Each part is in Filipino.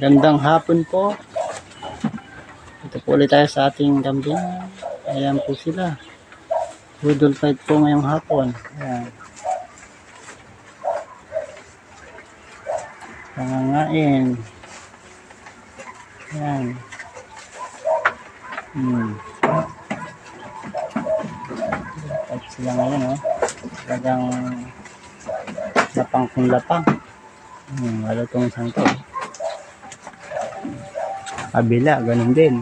Gandang hapon po. Ito po ulit tayo sa ating kambing. Ayan po sila. Budol fight po ngayong hapon. Ayan. Pangangain. Ayan. Hmm. Fight sila ngayon, oh. Talagang lapang kung lapang. Hmm, wala tong isang to. Kabila, ganun din.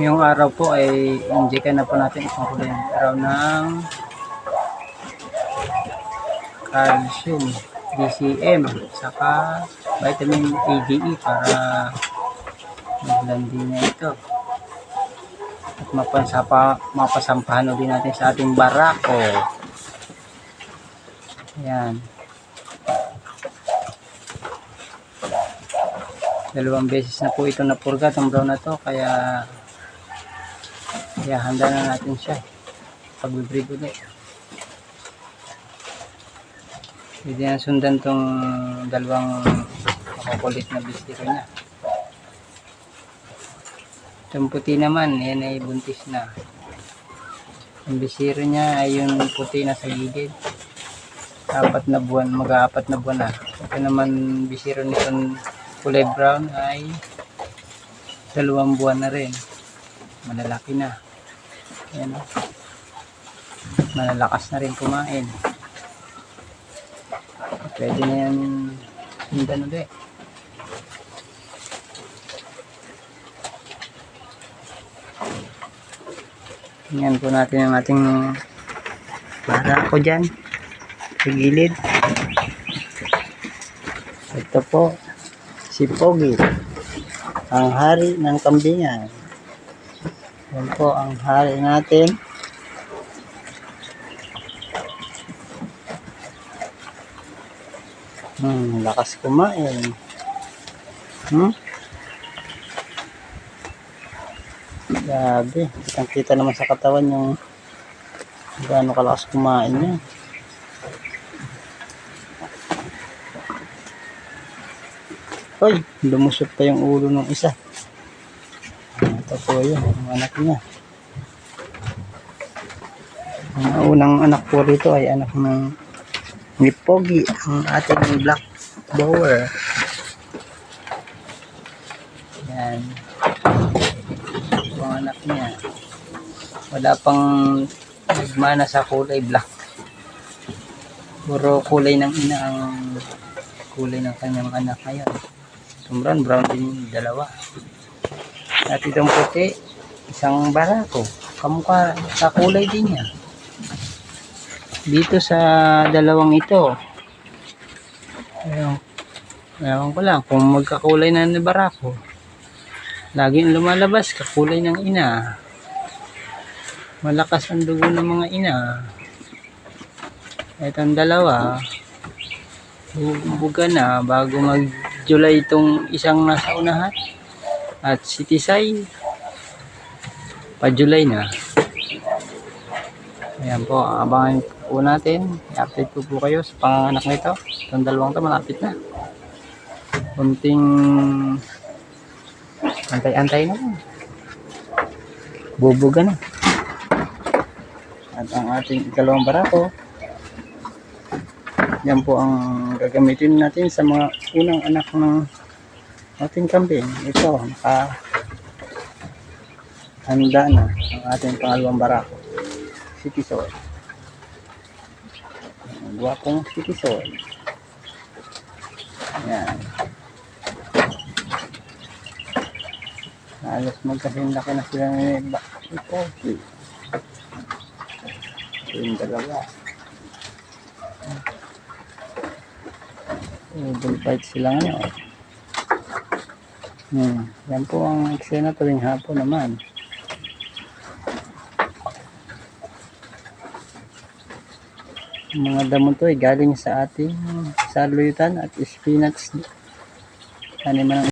Ngayong araw po ay injectan na po natin isang kulay araw ng calcium, DCM, saka vitamin ADE para maglandi niya ito. At mapansapa, mapasampahan din natin sa ating barako. Ayan. Dalawang beses na po ito napurga, itong brown na to, kaya kaya handa na natin siya. Pag-breed ulit. Pwede na sundan tong dalawang makukulit na bistiro niya. Itong puti naman, yan ay buntis na. Ang bisiro niya ay yung puti na sa gilid. Apat na buwan, mag-aapat na buwan na. Ito naman bisiro nitong kulay brown ay dalawang buwan na rin. Malalaki na. Ayan o. Malalakas na rin kumain. Pwede na yan sundan ulit. Tingnan po natin ang ating para ako dyan. Sa gilid. Ito po. Si Pogi. Ang hari ng kambingan. Yan po ang hari natin. Hmm, lakas kumain. Hmm? Grabe. Kitang kita naman sa katawan yung gaano kalakas kumain niya. Hoy, lumusot pa yung ulo ng isa. Ito po yun, ang anak niya. Ang unang anak po rito ay anak ng ni Pogi, ang ating black bower. Yan. Ito ang anak niya. Wala pang nagmana sa kulay black. Puro kulay ng ina ang kulay ng kanyang anak ngayon. Brown, brown din yung dalawa. At itong puti, isang barako. Kamukha sa kulay din niya. Dito sa dalawang ito, ayun, ewan ko lang kung magkakulay na ni barako. Laging lumalabas, kakulay ng ina. Malakas ang dugo ng mga ina. Itong dalawa, buga na bago mag-July itong isang nasa unahan. At si Tisay, pa-July na. Ayan po, abangan po natin. I-update po po kayo sa panganak nito. Itong dalawang to malapit na. Kunting antay-antay na. Bubuga na. At ang ating ikalawang barako, yan po ang gagamitin natin sa mga unang anak ng ating kambing. Ito, naka handa na ang ating pangalawang barako. Si Tisoy. Ang Gwapong si Tisoy. Yan. Halos magkasindaki na sila ni Pogi. Ito yung dalawa. Double fight sila ngayon. Hmm. Yan po ang eksena tuwing hapon naman. Mga damo to ay galing sa ating saluyutan at spinach. Taniman ng